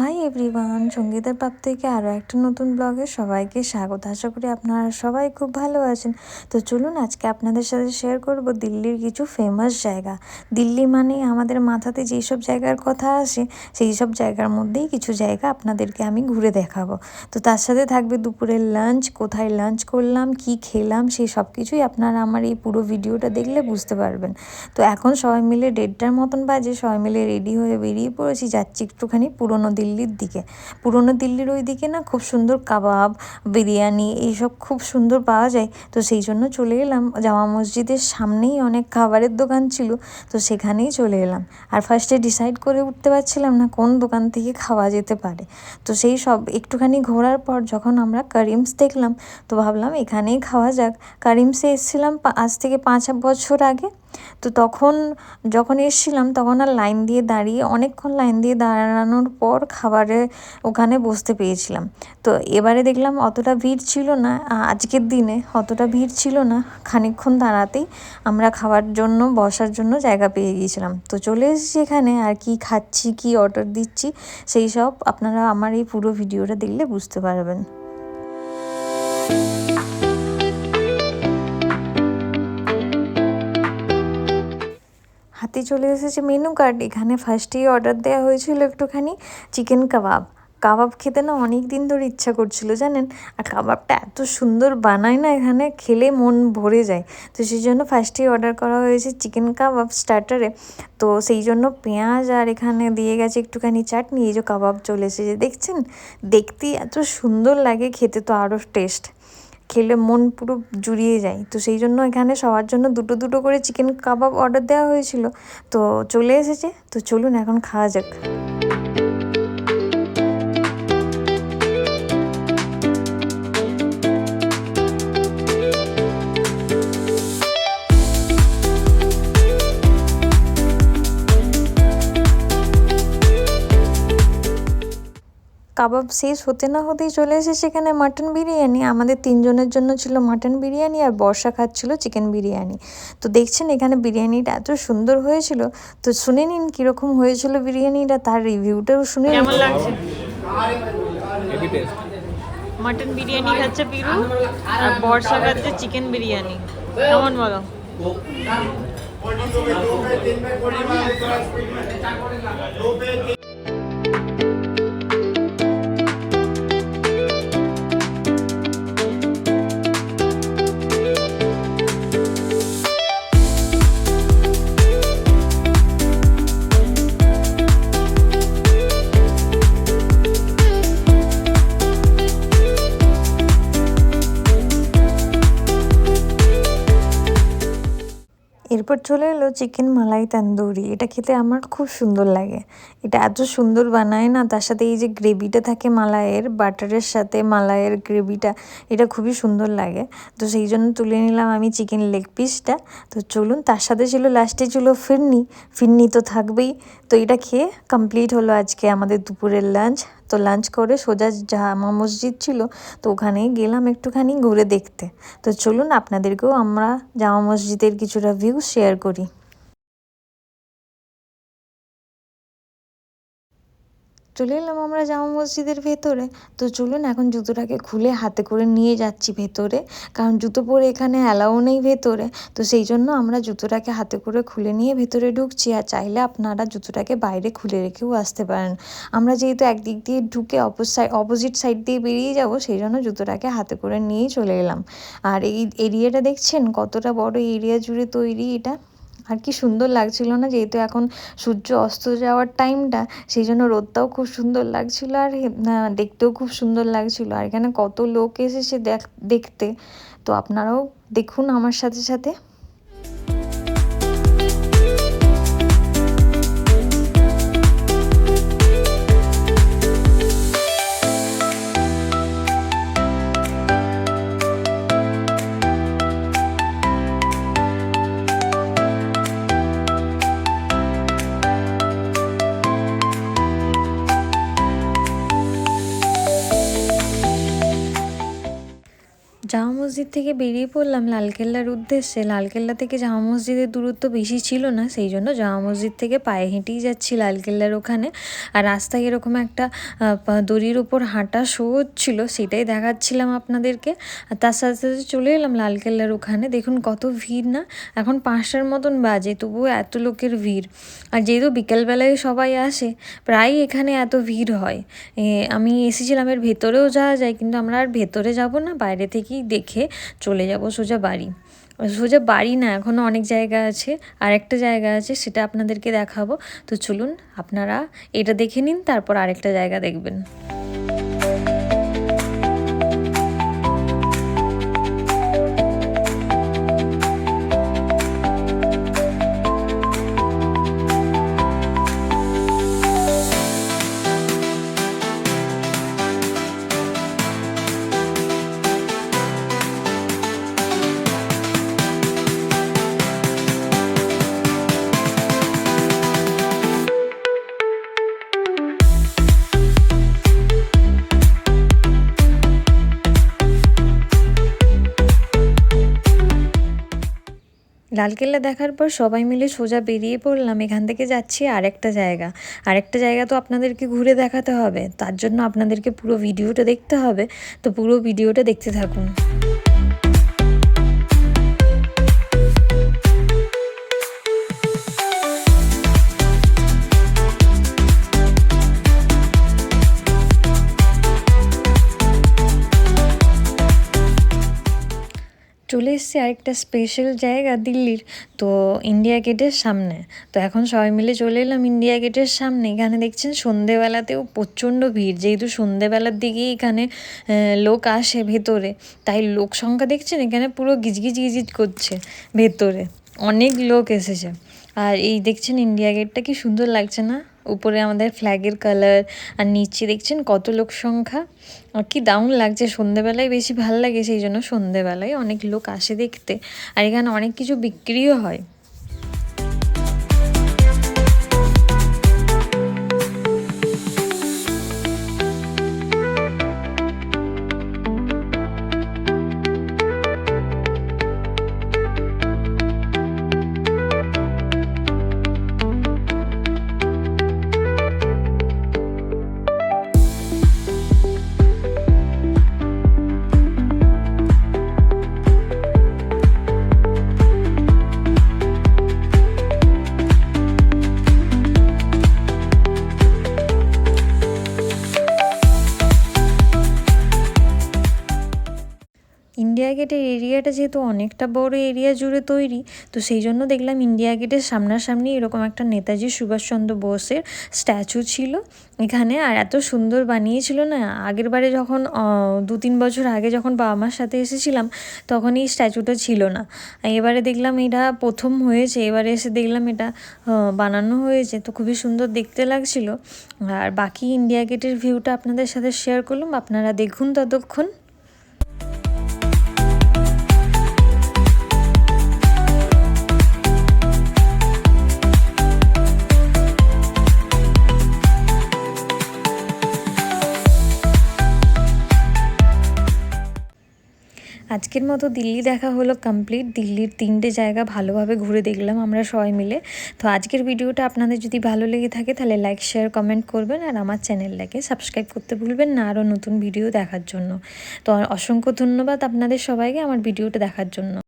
Hi everyone সঙ্গীতের পাপ থেকে আরও একটা নতুন ব্লগে সবাইকে স্বাগত। আশা করি আপনারা সবাই খুব ভালো আছেন। তো চলুন আজকে আপনাদের সাথে শেয়ার করব দিল্লির কিছু ফেমাস জায়গা। দিল্লি মানে আমাদের মাথাতে যেই সব জায়গার কথা আসে, সেই সব জায়গার মধ্যেই কিছু জায়গা আপনাদেরকে আমি ঘুরে দেখাবো। তো তার সাথে থাকবে দুপুরের লাঞ্চ কোথায় লাঞ্চ করলাম, কি খেলাম, সেই সব কিছুই আপনারা আমার এই পুরো ভিডিওটা দেখলে বুঝতে পারবেন। তো এখন সবাই মিলে দেড়টার মতন বাজে, সবাই মিলে রেডি হয়ে বেরিয়ে পড়েছি। যাচ্ছি একটুখানি পুরোনো দিল্লির দিকে। পুরনো দিল্লির ওই দিকে না খুব সুন্দর কাবাব, বিরিয়ানি এইসব খুব সুন্দর পাওয়া যায়। তো সেই জন্য চলে এলাম। জামা মসজিদের সামনেই অনেক খাবারের দোকান ছিল, তো সেখানেই চলে এলাম। আর ফার্স্টে ডিসাইড করে উঠতে পারছিলাম না কোন দোকান থেকে খাওয়া যেতে পারে। তো সেই সব একটুখানি ঘোরার পর যখন আমরা কারিমস দেখলাম, তো ভাবলাম এখানেই খাওয়া যাক। কারিমসে এসেছিলাম আজ থেকে পাঁচ বছর আগে। তো তখন যখন এসছিলাম, তখন আর লাইন দিয়ে দাঁড়িয়ে, অনেকক্ষণ লাইন দিয়ে দাঁড়ানোর পর খাবারে ওখানে বসতে পেয়েছিলাম তো এবারে দেখলাম অতটা ভিড় ছিল না আজকের দিনে অতটা ভিড় ছিল না। খানিকক্ষণ দাঁড়াতেই আমরা খাওয়ার জন্য, বসার জন্য জায়গা পেয়ে গিয়েছিলাম। তো চলে এসেছি এখানে, আর কি খাচ্ছি, কি অর্ডার দিচ্ছি, সেই সব আপনারা আমার এই পুরো ভিডিওটা দেখলে বুঝতে পারবেন। হাতে চলে এসেছে মেনু কার্ড। এখানে ফার্স্টেই অর্ডার দেওয়া হয়েছিল একটুখানি চিকেন কাবাব কাবাব খেতে না অনেক দিন ধরে ইচ্ছা করছিল, জানেন? আর কাবাবটা এত সুন্দর বানায় না এখানে, খেলে মন ভরে যায়। তো সেই জন্য ফার্স্টেই অর্ডার করা হয়েছে চিকেন কাবাব স্টার্টারে তো সেই জন্য পেঁয়াজ আর এখানে দিয়ে গেছে একটুখানি চাটনি, এই যে কাবাব চলে এসেছে, দেখছেন? দেখতেই এত সুন্দর লাগে, খেতে তো আরও টেস্ট খেলে মন পুরো জুড়িয়ে যায়। তো সেই জন্য এখানে সবার জন্য দুটো দুটো করে চিকেন কাবাব অর্ডার দেওয়া হয়েছিল। তো চলে এসেছে। তো চলুন এখন খাওয়া যাক। কাবাব শেষ হতে না হতেই চলে এসে সেখানে মাটন বিরিয়ানি আমাদের তিনজনের জন্য ছিল মাটন বিরিয়ানি আর বর্ষা খাচ্ছিল চিকেন বিরিয়ানি তো দেখছেন এখানে বিরিয়ানিটা এত সুন্দর হয়েছিল তো শুনে নিন কীরকম হয়েছিল বিরিয়ানিটা তার রিভিউটাও শুনে কেমন লাগছে মাটন বিরিয়ানি খাচ্ছে পিরু আর বর্ষা খাচ্ছে চিকেন বিরিয়ানি কেমন বলো এরপর চলে এলো চিকেন মালাই তান্দুরি। এটা খেতে আমার খুব সুন্দর লাগে। এটা এত সুন্দর বানায় না, তার সাথে এই যে গ্রেভিটা থাকে মালাইয়ের, বাটারের সাথে মালাইয়ের গ্রেভিটা, এটা খুবই সুন্দর লাগে। তো সেই জন্য তুলে নিলাম আমি চিকেন লেগ পিসটা তো চলুন, তার সাথে ছিল লাস্টে ছিল ফিরনি। ফিরনি তো থাকবেই। তো এটা খেয়ে কমপ্লিট হলো আজকে আমাদের দুপুরের লাঞ্চ তো লাঞ্চ করে সোজা জামা মসজিদ ছিল, তো ওখানে গেলাম একটুখানি ঘুরে দেখতে। তো চলুন আপনাদেরকেও আমরা জামা মসজিদের কিছুটা ভিউ শেয়ার করি। চলে এলাম আমরা জামা মসজিদের ভেতরে। তো চলুন এখন জুতোটাকে খুলে হাতে করে নিয়ে যাচ্ছি ভেতরে, কারণ জুতো পরে এখানে অ্যালাউ নেই ভেতরে। তো সেই জন্য আমরা জুতোটাকে হাতে করে খুলে নিয়ে ভেতরে ঢুকছি, আর চাইলে আপনারা জুতোটাকে বাইরে খুলে রেখেও আসতে পারেন। আমরা যেহেতু একদিক দিয়ে ঢুকে অপোজ সাইড অপোজিট সাইড দিয়ে বেরিয়ে যাব, সেই জন্য জুতোটাকে হাতে করে নিয়েই চলে এলাম। আর এই এরিয়াটা দেখছেন? কতটা বড় এরিয়া জুড়ে তৈরি এটা। আর কি সুন্দর লাগছিল না, যেহেতু এখন সূর্য অস্ত যাওয়ার টাইমটা সেই জন্য রোদটাও খুব সুন্দর লাগছিল আর দেখতেও খুব সুন্দর লাগছিল। আর এখানে কত লোক এসেছে দেখতে। তো আপনারাও দেখুন আমার সাথে সাথে। মসজিদ থেকে বেরিয়ে পড়লাম লালকেল্লার উদ্দেশ্যে। লালকেল্লা থেকে জামা মসজিদের দূরত্ব বেশি ছিল না, সেই জন্য জামা মসজিদ থেকে পায়ে হেঁটেই যাচ্ছি লালকেল্লার ওখানে। আর রাস্তায় এরকম একটা দড়ির উপর হাঁটা শো হচ্ছিল সেটাই দেখাচ্ছিলাম আপনাদেরকে। আর তার সাথে সাথে চলে এলাম লালকেল্লার ওখানে। দেখুন কত ভিড় না? এখন পাঁচটার মতন বাজে, তবুও এত লোকের ভিড়। আর যেহেতু বিকেলবেলায় সবাই আসে, প্রায় এখানে এত ভিড় হয়। আমি এসেছিলাম এর ভেতরেও যাওয়া যায়, কিন্তু আমরা আর ভেতরে যাব না, বাইরে থেকেই দেখে চলে যাব সোজা বাড়ি। সোজা বাড়ি না এখনও অনেক জায়গা আছে। আর একটা জায়গা আছে, সেটা আপনাদেরকে দেখাবো। তো চলুন, আপনারা এটা দেখে নিন, তারপর আরেকটা জায়গা দেখবেন। লালকেল্লা দেখার পর সবাই মিলে সোজা বেরিয়ে পড়লাম। এখান থেকে যাচ্ছি আরেকটা জায়গা। আরেকটা জায়গা তো আপনাদেরকে ঘুরে দেখাতে হবে। তার জন্য আপনাদেরকে পুরো ভিডিওটা দেখতে হবে। তো পুরো ভিডিওটা দেখতে থাকুন। এসেছি আরেকটা স্পেশাল জায়গা দিল্লির, তো ইন্ডিয়া গেটের সামনে। তো এখন সবাই মিলে চলে এলাম ইন্ডিয়া গেটের সামনে। এখানে দেখছেন সন্ধেবেলাতেও প্রচণ্ড ভিড়, যেহেতু সন্ধেবেলার দিকেই এখানে লোক আসে ভেতরে। তাই লোক সংখ্যা দেখছেন এখানে পুরো গিজগিজ গিজগিজ করছে ভেতরে। অনেক লোক এসেছে। আর এই দেখছেন ইন্ডিয়া গেটটা কি সুন্দর লাগছে না? উপরে আমাদের ফ্ল্যাগের কালার, আর নিচে দেখছেন কত লোক সংখ্যা। আর কি দারুণ লাগছে, সন্ধেবেলায় বেশি ভালো লাগে, সেই জন্য সন্ধেবেলায় অনেক লোক আসে দেখতে। আর এখানে অনেক কিছু বিক্রিও হয়। ইন্ডিয়া গেটের এরিয়াটা যেহেতু অনেকটা বড় এরিয়া জুড়ে তৈরি, তো সেই জন্য দেখলাম ইন্ডিয়া গেটের সামনাসামনি এরকম একটা নেতাজি সুভাষচন্দ্র বোসের স্ট্যাচু ছিল এখানে। আর এত সুন্দর বানিয়েছিল না, আগের বারে যখন দু তিন বছর আগে যখন বাবা মার সাথে এসেছিলাম, তখন এই স্ট্যাচুটা ছিল না। এবারে দেখলাম এটা প্রথম হয়েছে, এবারে এসে দেখলাম এটা বানানো হয়েছে, তো খুবই সুন্দর দেখতে লাগছিল। আর বাকি ইন্ডিয়া গেটের ভিউটা আপনাদের সাথে শেয়ার করলাম, আপনারা দেখুন ততক্ষণ। আজকের মতো দিল্লি দেখা হলো কমপ্লিট দিল্লির তিনটে জায়গা ভালোভাবে ঘুরে দেখলাম আমরা সবাই মিলে। তো আজকের ভিডিওটা আপনাদের যদি ভালো লেগে থাকে তাহলে লাইক শেয়ার কমেন্ট করবেন আর আমার চ্যানেলটাকে সাবস্ক্রাইব করতে ভুলবেন না আরও নতুন ভিডিও দেখার জন্য। তো অসংখ্য ধন্যবাদ আপনাদের সবাইকে আমার ভিডিওটা দেখার জন্য।